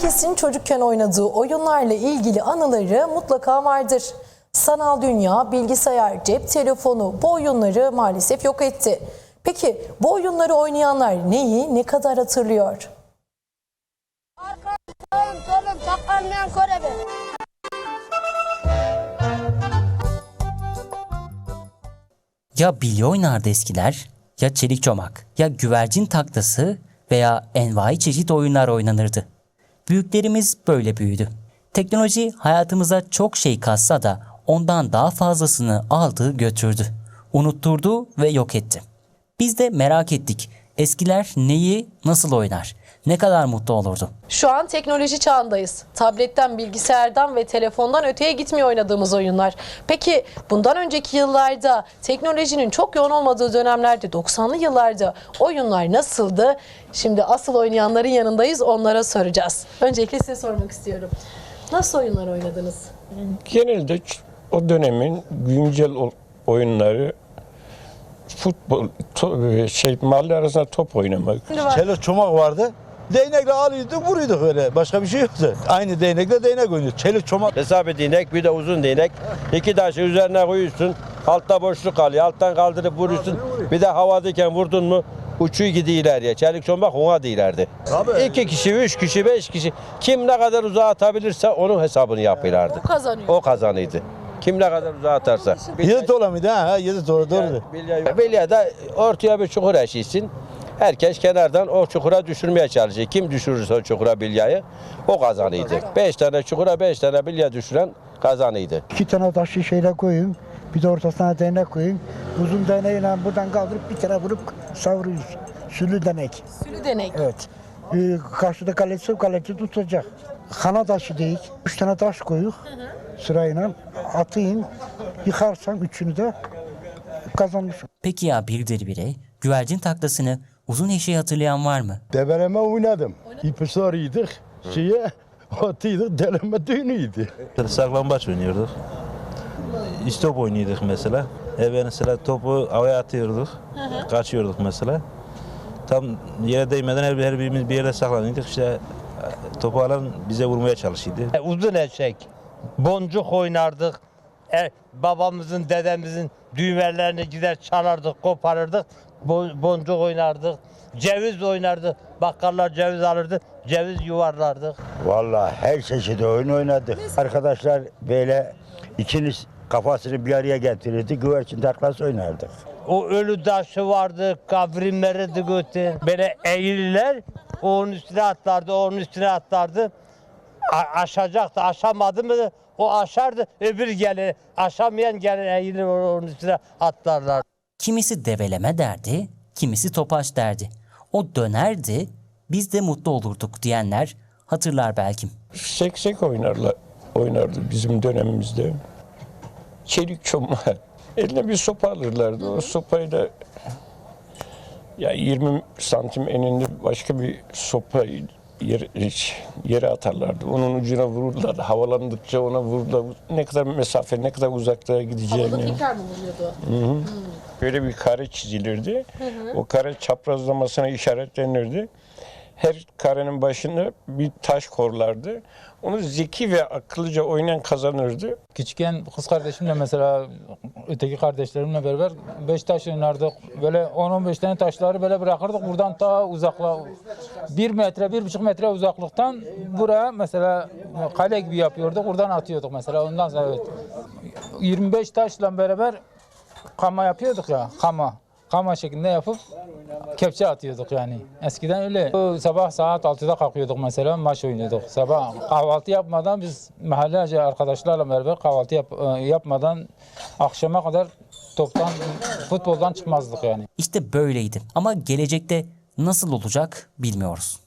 Herkesin çocukken oynadığı oyunlarla ilgili anıları mutlaka vardır. Sanal dünya, bilgisayar, cep telefonu bu oyunları maalesef yok etti. Peki bu oyunları oynayanlar neyi ne kadar hatırlıyor? Arka, sağım, solum, saklanmayan körebe. Ya bilye oynardı eskiler, ya çelik çomak, ya güvercin taklası veya envai çeşit oyunlar oynanırdı. Büyüklerimiz böyle büyüdü. Teknoloji hayatımıza çok şey katsa da ondan daha fazlasını aldı götürdü. Unutturdu ve yok etti. Biz de merak ettik. Eskiler neyi nasıl oynar? Ne kadar mutlu olurdu? Şu an teknoloji çağındayız. Tabletten, bilgisayardan ve telefondan öteye gitmiyor oynadığımız oyunlar. Peki bundan önceki yıllarda teknolojinin çok yoğun olmadığı dönemlerde 90'lı yıllarda oyunlar nasıldı? Şimdi asıl oynayanların yanındayız onlara soracağız. Öncelikle size sormak istiyorum. Nasıl oyunlar oynadınız? Genelde o dönemin güncel oyunları futbol, to- şey mahalle arasında top oynamak. Çelik çomak vardı. Değnekle alıyorduk vuruyorduk öyle. Başka bir şey yoktu. Aynı değnekle değnek oynuyorduk. Çelik çomak. Hesabı değnek bir de uzun değnek. İki taşı üzerine koyuyorsun. Altta boşluk kalıyor. Alttan kaldırıp vuruyorsun. Bir de havadayken vurdun mu uçuyor gidiyor ileriye. Çelik çomak ona değilerdi. İki kişi, üç kişi, beş kişi. Kim ne kadar uzağa atabilirse onun hesabını yapıyorlardı. O kazanıyor. O kazanıydı. Kim ne kadar uzağa atarsa. Yedi tola mıydı ha? Yedi tola doğru. Bilye, bilye de ortaya bir çukur eşitsin. Herkes kenardan o çukura düşürmeye çalışıyor. Kim düşürürse o çukura bilyayı o kazanıydı. Beş tane çukura beş tane bilye düşüren kazanıydı. İki tane taş şişeyle koyun. Bir de ortasına değnek koyun. Uzun değneğiyle buradan kaldırıp bir tane vurup savuruyoruz. Sülü değnek. Sülü denek. Evet. Ee, karşıda kalesi kaleci tutacak. Kana taşı değil. Üç tane taş koyuk. Sırayla atayım. Yıkarsam üçünü de kazanmışım. Peki ya birdir bire güvercin taklasını uzun eşeği hatırlayan var mı? Develeme oynadım. İpi sarıyorduk. Şeye atıyorduk. Deleme düğünüydü. Saklambaç oynuyorduk. İstop oynuyorduk mesela. Eve mesela topu havaya atıyorduk. Kaçıyorduk mesela. Tam yere değmeden her, her birimiz bir yere saklanıyorduk. İşte e, topu alan bize vurmaya çalışıyordu. E, Uzun eşek, boncuk oynardık. E, babamızın, dedemizin düğmelerini gider çalardık, koparırdık. Bo- boncuk oynardık. Ceviz oynardık. Bakkallar ceviz alırdı. Ceviz yuvarlardık. Vallahi her çeşit oyun oynadık. Arkadaşlar böyle ikiniz kafasını bir araya getirirdi. Güvercin taklası oynardık. O ölü taşı vardı, kabrimleri de götü. Böyle eğililer, o onun üstüne atlardı, onun üstüne atlardı. A- aşacaktı, aşamadı mı o aşardı, öbür gelir. Aşamayan gelir, eğilir onun üstüne atlarlar. Kimisi develeme derdi, kimisi topaç derdi. O dönerdi, biz de mutlu olurduk diyenler hatırlar belki. Seksek oynarlar, oynardı bizim dönemimizde. Çelik çomak. Eline bir sopa alırlardı. O sopayla ya 20 santim eninde başka bir sopa yer, yere atarlardı. Onun ucuna vururlardı. Havalandıkça ona vururlar. Ne kadar mesafe, ne kadar uzaklığa gideceğini. tekrar mı vuruyordu? Böyle bir kare çizilirdi. O kare çaprazlamasına işaretlenirdi. Her karenin başında bir taş korlardı. Onu zeki ve akıllıca oynayan kazanırdı. Küçükken kız kardeşimle mesela öteki kardeşlerimle beraber beş taş oynardık. Böyle 10-15 tane taşları böyle bırakırdık buradan ta uzakla bir metre, bir buçuk metre uzaklıktan buraya mesela kale gibi yapıyorduk. Buradan atıyorduk mesela ondan sonra evet. 25 taşla beraber kama yapıyorduk ya kama. Kama şeklinde yapıp kepçe atıyorduk yani. Eskiden öyle. Sabah saat 6'da kalkıyorduk mesela maç oynuyorduk. Sabah kahvaltı yapmadan biz mahallece arkadaşlarla beraber kahvaltı yap- e, yapmadan akşama kadar toptan futboldan çıkmazdık yani. İşte böyleydi ama gelecekte nasıl olacak bilmiyoruz.